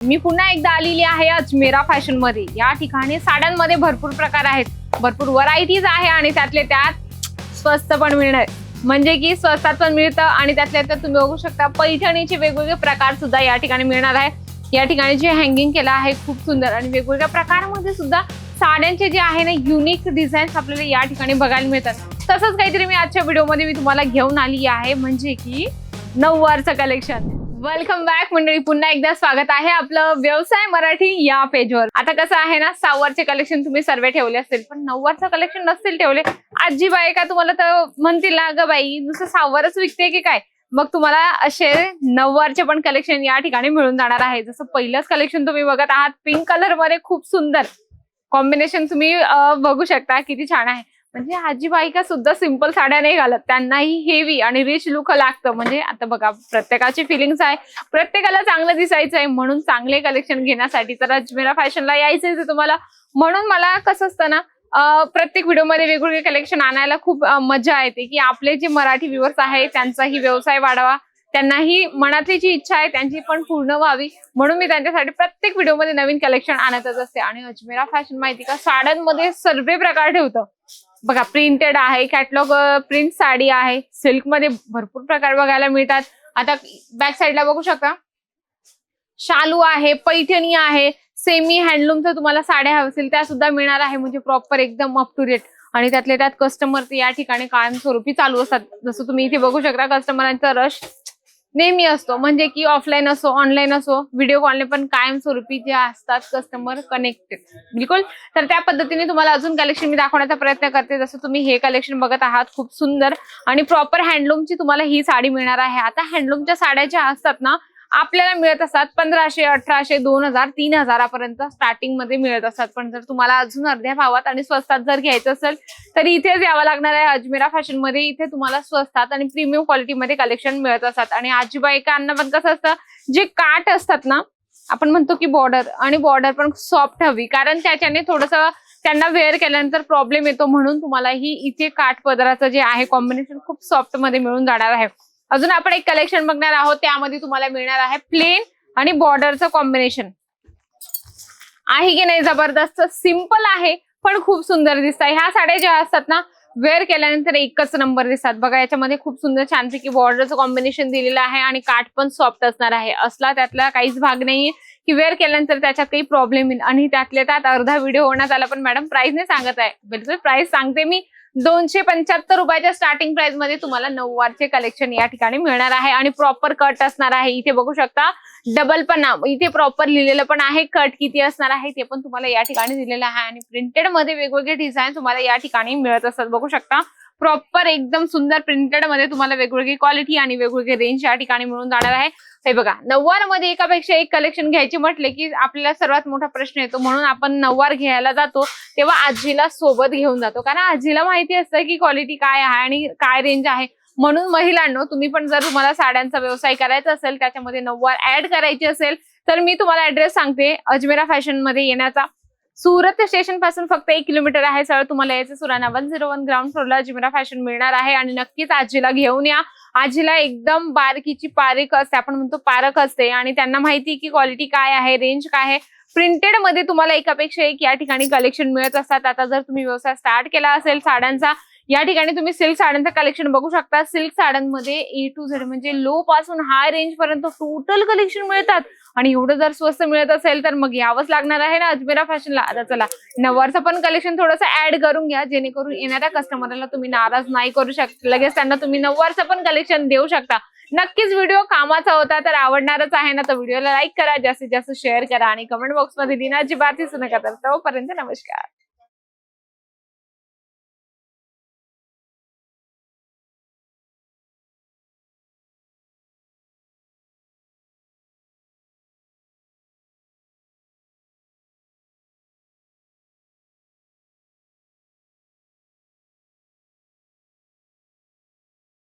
मी पुन्हा एकदा आलेली आहे अजमेरा फॅशनमध्ये. या ठिकाणी साड्यांमध्ये भरपूर प्रकार आहेत. भरपूर व्हरायटीज आहे आणि त्यातले त्यात स्वस्त पण मिळणार. म्हणजे की स्वस्तात पण मिळतं आणि त्यातल्या त्यात तुम्ही बघू शकता पैठणीचे वेगवेगळे प्रकार सुद्धा या ठिकाणी मिळणार आहे या ठिकाणी जे हँगिंग केलं आहे खूप सुंदर आणि वेगवेगळ्या प्रकारामध्ये सुद्धा साड्यांचे जे आहे ना युनिक डिझाईन्स आपल्याला या ठिकाणी बघायला मिळतात. तसंच काहीतरी मी आजच्या व्हिडिओमध्ये मी तुम्हाला घेऊन आली आहे. म्हणजे की नऊवारचं कलेक्शन वेलकम बॅक मंडळी. पुन्हा एकदा स्वागत आहे आपलं व्यवसाय मराठी या पेजवर आता कसं आहे ना सहावारचे कलेक्शन तुम्ही सर्व ठेवले असतील पण नऊवारचं कलेक्शन नसतील ठेवले. आजी बाई का तुम्हाला तर म्हणतील ना ग बाई नुसतं सहावारच विकते की काय? मग तुम्हाला असे नऊवारचे पण कलेक्शन या ठिकाणी मिळून जाणार आहे. जसं पहिलंच कलेक्शन तुम्ही बघत आहात पिंक कलरमध्ये खूप सुंदर. कॉम्बिनेशन तुम्ही बघू शकता किती छान आहे. म्हणजे आजी बायका सुद्धा सिंपल साड्या नाही घालत. त्यांनाही हेवी आणि रिच लुक लागतं. म्हणजे आता बघा प्रत्येकाची फिलिंग्स आहे. प्रत्येकाला चांगलं दिसायचं आहे. म्हणून चांगले कलेक्शन घेण्यासाठी तर अजमेरा फॅशनला यायचंय आहे तुम्हाला. म्हणून मला कसं असतं ना प्रत्येक व्हिडिओमध्ये वेगवेगळे कलेक्शन आणायला खूप मजा येते. की आपले जे मराठी व्ह्युअर्स आहे त्यांचाही व्यवसाय वाढावा. त्यांनाही मनातली जी इच्छा आहे त्यांची पण पूर्ण व्हावी. म्हणून मी त्यांच्यासाठी प्रत्येक व्हिडिओमध्ये नवीन कलेक्शन आणतच असते. आणि अजमेरा फॅशन माहिती का? साड्यांमध्ये सर्व प्रकार ठेवतं. बघा प्रिंटेड आहे कॅटलॉग प्रिंट साडी आहे. सिल्कमध्ये भरपूर प्रकार बघायला मिळतात. आता बॅक साईडला बघू शकता. शालू आहे पैठणी आहे सेमी हँडलूमचं तुम्हाला साड्या हव्या असतील त्या सुद्धा मिळणार आहे. म्हणजे प्रॉपर एकदम अप टू डेट आणि त्यातले त्यात कस्टमर या ठिकाणी कायमस्वरूपी चालू असतात. जसं तुम्ही इथे बघू शकता कस्टमरांचा रश नेहमी असतो. म्हणजे की ऑफलाईन असो ऑनलाईन असो व्हिडिओ कॉलने पण कायमस्वरूपी जे असतात कस्टमर कनेक्टेड बिलकुल? तर त्या पद्धतीने तुम्हाला अजून कलेक्शन मी दाखवण्याचा प्रयत्न करते. जसं तुम्ही हे कलेक्शन बघत आहात खूप सुंदर आणि प्रॉपर हँडलूमची तुम्हाला ही साडी मिळणार आहे. आता हँडलूमच्या साड्या ज्या असतात ना आपल्याला मिळत असतात पंधराशे अठराशे दोन हजार तीन हजारापर्यंत स्टार्टिंगमध्ये मिळत असतात. पण जर तुम्हाला अजून अर्ध्या भावात आणि स्वस्तात जर घ्यायचं असेल तर इथेच यावं लागणार आहे अजमेरा फॅशनमध्ये. इथे तुम्हाला स्वस्तात आणि प्रीमियम क्वालिटीमध्ये कलेक्शन मिळत असतात. आणि आजीबाईकांना पण कसं असतं जे काठ असतात ना आपण म्हणतो की बॉर्डर आणि बॉर्डर पण सॉफ्ट हवी. कारण त्याच्याने थोडस त्यांना वेअर केल्यानंतर प्रॉब्लेम येतो म्हणून तुम्हाला ही इथे काठ पदराचं जे आहे कॉम्बिनेशन खूप सॉफ्टमध्ये मिळून जाणार आहे. अजून आपण एक कलेक्शन बघणार आहोत त्यामध्ये तुम्हाला मिळणार आहे प्लेन आणि बॉर्डरचं कॉम्बिनेशन आहे की नाही जबरदस्त? सिंपल आहे पण खूप सुंदर दिसत आहे ह्या साड्या ज्या असतात ना वेअर केल्यानंतर एकच नंबर दिसतात. बघा याच्यामध्ये खूप सुंदर छानपैकी बॉर्डरचं कॉम्बिनेशन दिलेलं आहे आणि काठ पण सॉफ्ट असणार आहे. असला त्यातला काहीच भाग नाहीये की वेअर केल्यानंतर त्याच्यात काही प्रॉब्लेम येईल. आणि त्यातल्या त्यात अर्धा व्हिडिओ होण्यात आला पण मॅडम प्राइस नाही सांगत आहे. बिलकुल प्राइस सांगते मी. दोनशे पंच्याहत्तर रुपयाच्या स्टार्टिंग प्राइसमध्ये तुम्हाला नऊवारचे कलेक्शन या ठिकाणी मिळणार आहे. आणि प्रॉपर कट असणार आहे. इथे बघू शकता डबल पण इथे प्रॉपर लिहिलेलं पण आहे. कट किती असणार आहे ते पण तुम्हाला या ठिकाणी दिलेलं आहे. आणि प्रिंटेडमध्ये वेगवेगळे डिझाईन तुम्हाला या ठिकाणी मिळत असतात. बघू शकता प्रॉपर एकदम सुंदर प्रिंटेडमध्ये तुम्हाला वेगवेगळी क्वालिटी आणि वेगवेगळी रेंज या ठिकाणी मिळून जाणार आहे. हे बघा नऊवारमध्ये एकापेक्षा एक कलेक्शन घ्यायचे म्हटले की आपल्याला सर्वात मोठा प्रश्न येतो. म्हणून आपण नऊवार घ्यायला जातो तेव्हा आजीला सोबत घेऊन जातो. कारण आजीला माहिती असतं की क्वालिटी काय आहे आणि काय रेंज आहे. म्हणून महिलांनो तुम्ही पण जर तुम्हाला साड्यांचा व्यवसाय करायचा असेल त्याच्यामध्ये नऊवार ऍड करायची असेल तर मी तुम्हाला ऍड्रेस सांगते अजमेरा फॅशनमध्ये येण्याचा. सुरत स्टेशनपासून फक्त एक किलोमीटर आहे सर तुम्हाला यायचं Surana one zero one ground फ्लोरला जिमरा फॅशन मिळणार आहे. आणि नक्कीच आजीला घेऊन या. आजीला एकदम बारकीची पारीक असते. आपण म्हणतो पारख असते. आणि त्यांना माहिती की क्वालिटी काय आहे रेंज काय आहे. प्रिंटेडमध्ये तुम्हाला एकापेक्षा एक या ठिकाणी कलेक्शन मिळत असतात. आता जर तुम्ही व्यवसाय स्टार्ट केला असेल साड्यांचा या ठिकाणी तुम्ही सिल्क साड्यांचं कलेक्शन बघू शकता. सिल्क साड्यांमध्ये ए टू झेड म्हणजे लो पासून हाय रेंज पर्यंत टोटल कलेक्शन मिळतात. आणि एवढं जर स्वस्त मिळत असेल तर मग यावंच लागणार आहे ना अजमेरा फॅशनला आता चला नववारचं पण कलेक्शन थोडंसं ऍड करून घ्या जेणेकरून येणाऱ्या कस्टमरला तुम्ही नाराज नाही करू शकता. लगेच त्यांना तुम्ही नववारचं पण कलेक्शन देऊ शकता. नक्कीच व्हिडिओ कामाचा होता तर आवडणारच आहे ना तर व्हिडिओला लाईक करा जास्तीत जास्त शेअर करा आणि कमेंट बॉक्समध्ये दिनाची बात विसरू नका तर तोपर्यंत नमस्कार.